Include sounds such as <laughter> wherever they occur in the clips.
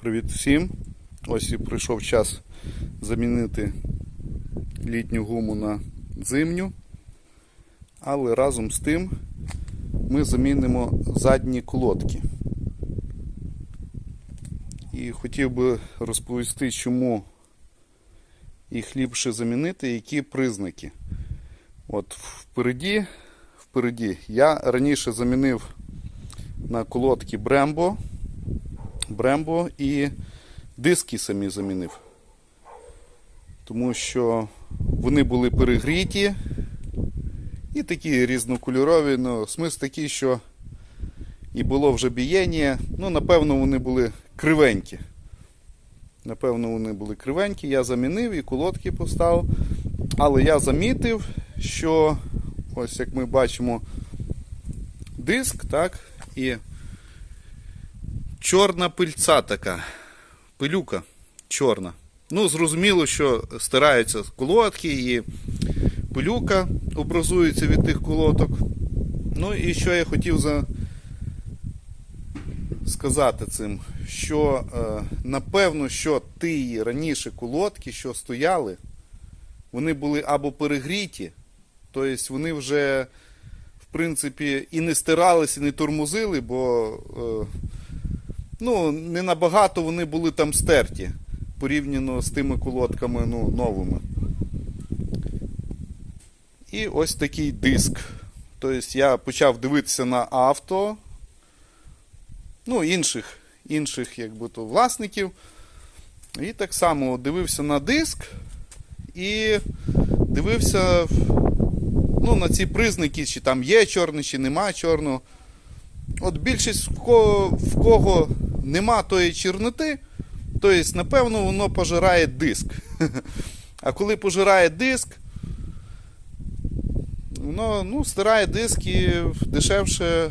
Привіт всім! Ось і прийшов час замінити літню гуму на зимню. Але разом з тим ми замінимо задні колодки. І хотів би розповісти, чому їх ліпше замінити, які признаки. От впереді, впереді я раніше замінив на колодки Brembo. Брембо і диски самі замінив. Тому що вони були перегріті і такі різнокольорові. Ну, смисл такий, що і було вже бієння. Ну, напевно, вони були кривенькі. Напевно, вони були кривенькі. Я замінив і колодки поставив. Але я замітив, що ось як ми бачимо диск, так, і чорна пильця така. Пилюка чорна. Ну, зрозуміло, що стираються колодки і пилюка образується від тих колодок. Ну і що я хотів за... сказати цим, що е, напевно, що ті раніше колодки, що стояли, вони були або перегріті, тобто вони вже, в принципі, і не стиралися, і не тормозили, бо. Е, ну, не набагато вони були там стерті порівняно з тими колодками ну, новими. І ось такий диск. Тобто я почав дивитися на авто, ну, інших, інших якби то, власників. І так само дивився на диск і дивився ну, на ці признаки, чи там є чорний, чи нема чорного. От більшість в кого, в кого нема тої чорноти, тобто, напевно, воно пожирає диск. <laughs> А коли пожирає диск, воно ну, стирає диск і дешевше е,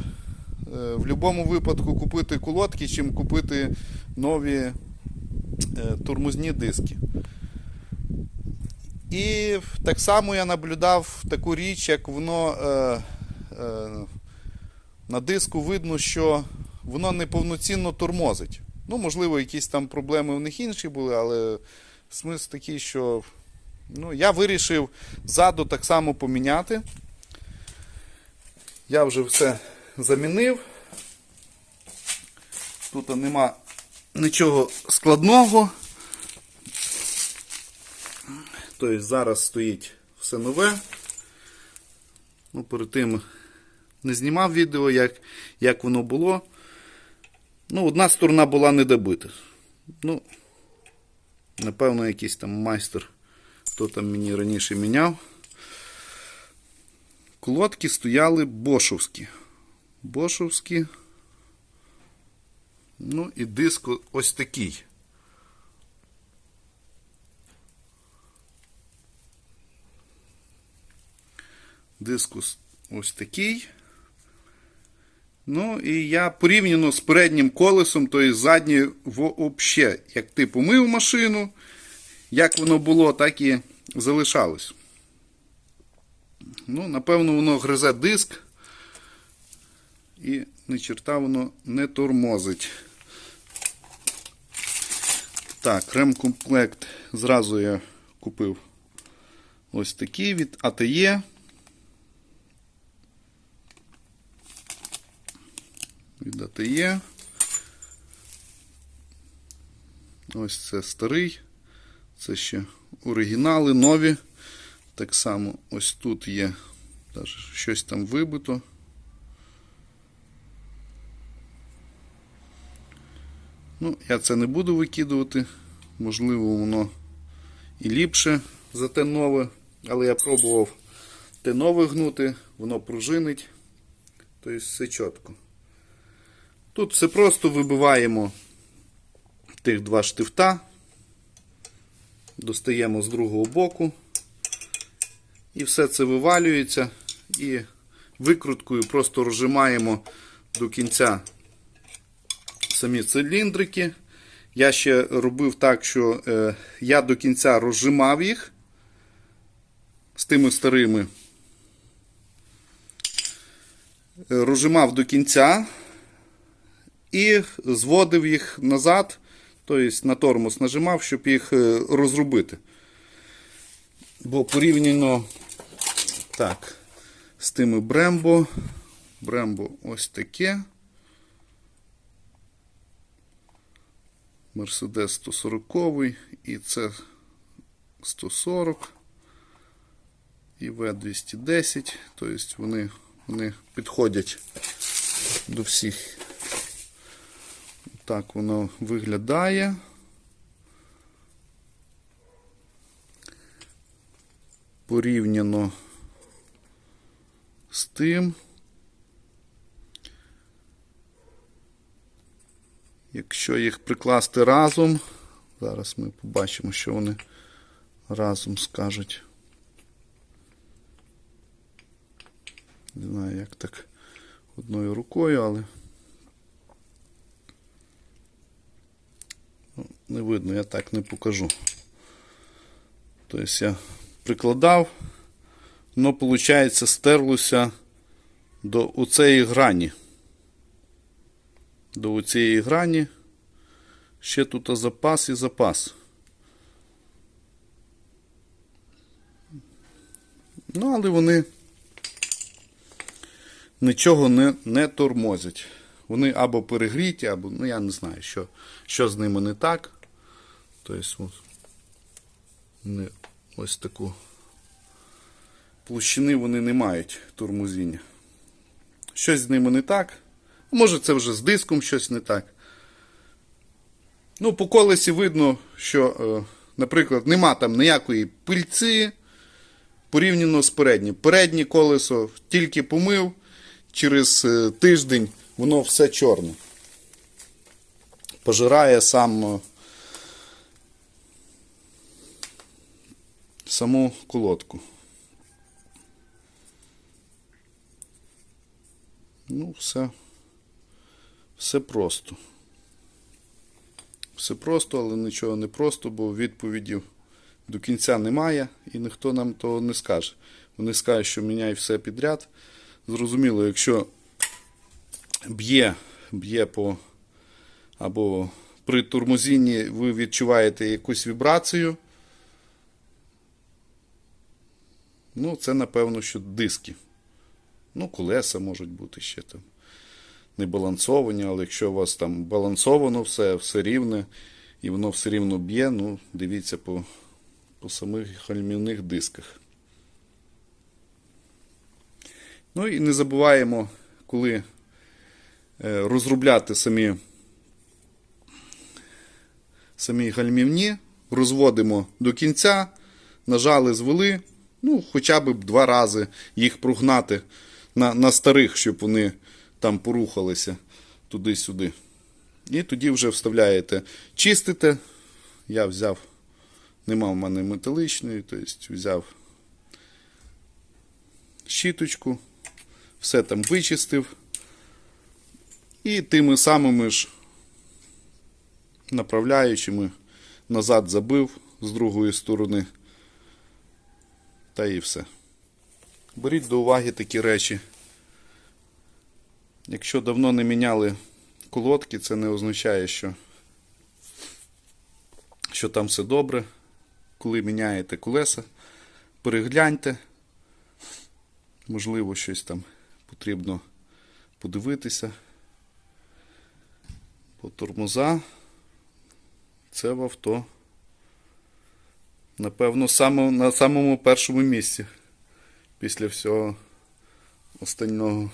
в будь-якому випадку купити колодки, чим купити нові е, тормозні диски. І так само я наблюдав таку річ, як воно. Е, е, на диску видно, що воно неповноцінно тормозить. Ну, можливо, якісь там проблеми в них інші були, але смисл такий, що ну, я вирішив ззаду так само поміняти. Я вже все замінив. Тут нема нічого складного. Тобто зараз стоїть все нове. Ну, перед тим не знімав відео, як як воно було. Ну, одна сторона була не добита. Ну, напевно, якийсь там майстер, хто там мені раніше міняв. Колодки стояли бошовські. Бошовські. Ну і диск ось такий. Диск ось такий. Ну, і я порівняно з переднім колесом, то і заднє взагалі, як ти помив машину, як воно було, так і залишалось. Ну, напевно, воно гризе диск. І ні черта воно не тормозить. Так, ремкомплект зразу я купив ось такий від АТЕ. Від АТЕ. Ось це старий. Це ще оригінали, нові. Так само ось тут є щось там вибито. Ну, я це не буду викидувати. Можливо, воно і ліпше за те нове. Але я пробував те нове гнути, воно пружинить. Тобто все чітко. Тут все просто вибиваємо тих два штифта, достаємо з другого боку, і все це вивалюється і викруткою просто розжимаємо до кінця самі циліндрики. Я ще робив так, що е, я до кінця розжимав їх з тими старими. Е, розжимав до кінця і зводив їх назад, тобто на тормоз нажимав, щоб їх е, розрубити. Бо порівняно так, з тими Брембо. Брембо ось таке. Мерседес 140 і це 140 і В210. Тобто вони, вони підходять до всіх. Так воно виглядає. Порівняно з тим. Якщо їх прикласти разом, зараз ми побачимо, що вони разом скажуть. Не знаю, як так одною рукою, але не видно, я так не покажу. Тобто я прикладав, воно, виходить, стерлося до оцеї грані. До цієї грані ще тут запас і запас. Ну, але вони нічого не, не тормозять. Вони або перегріті, або, ну я не знаю, що, що з ними не так. Тобто, ось, вони ось таку площини вони не мають тормозіння. Щось з ними не так. Може, це вже з диском щось не так. Ну, по колесі видно, що, е, наприклад, нема там ніякої пильці порівняно з переднім. Переднє колесо тільки помив, через е, тиждень воно все чорне. Пожирає сам саму колодку. Ну, все. Все просто. Все просто, але нічого не просто, бо відповідів до кінця немає і ніхто нам того не скаже. Вони скажуть, що міняй все підряд. Зрозуміло, якщо б'є, б'є по або при тормозінні ви відчуваєте якусь вібрацію, ну, це напевно, що диски. Ну, колеса можуть бути ще там не балансовані, але якщо у вас там балансовано все, все рівне, і воно все рівно б'є, ну, дивіться по, по самих гальмівних дисках. Ну і не забуваємо, коли е, розробляти самі, самі гальмівні, розводимо до кінця, нажали, звели, ну, хоча б два рази їх прогнати на, на старих, щоб вони там порухалися туди-сюди. І тоді вже вставляєте, чистите. Я взяв, нема в мене металичної, тобто взяв щіточку, все там вичистив. І тими самими ж направляючими назад забив з другої сторони. Та і все. Беріть до уваги такі речі. Якщо давно не міняли колодки, це не означає, що, що там все добре. Коли міняєте колеса, перегляньте. Можливо, щось там потрібно подивитися. По тормоза. Це в авто. Напевно, саме, на самому першому місці. Після всього останнього.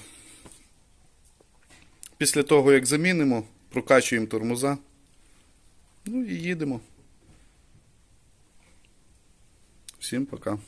Після того, як замінимо, прокачуємо тормоза. Ну і їдемо. Всім пока.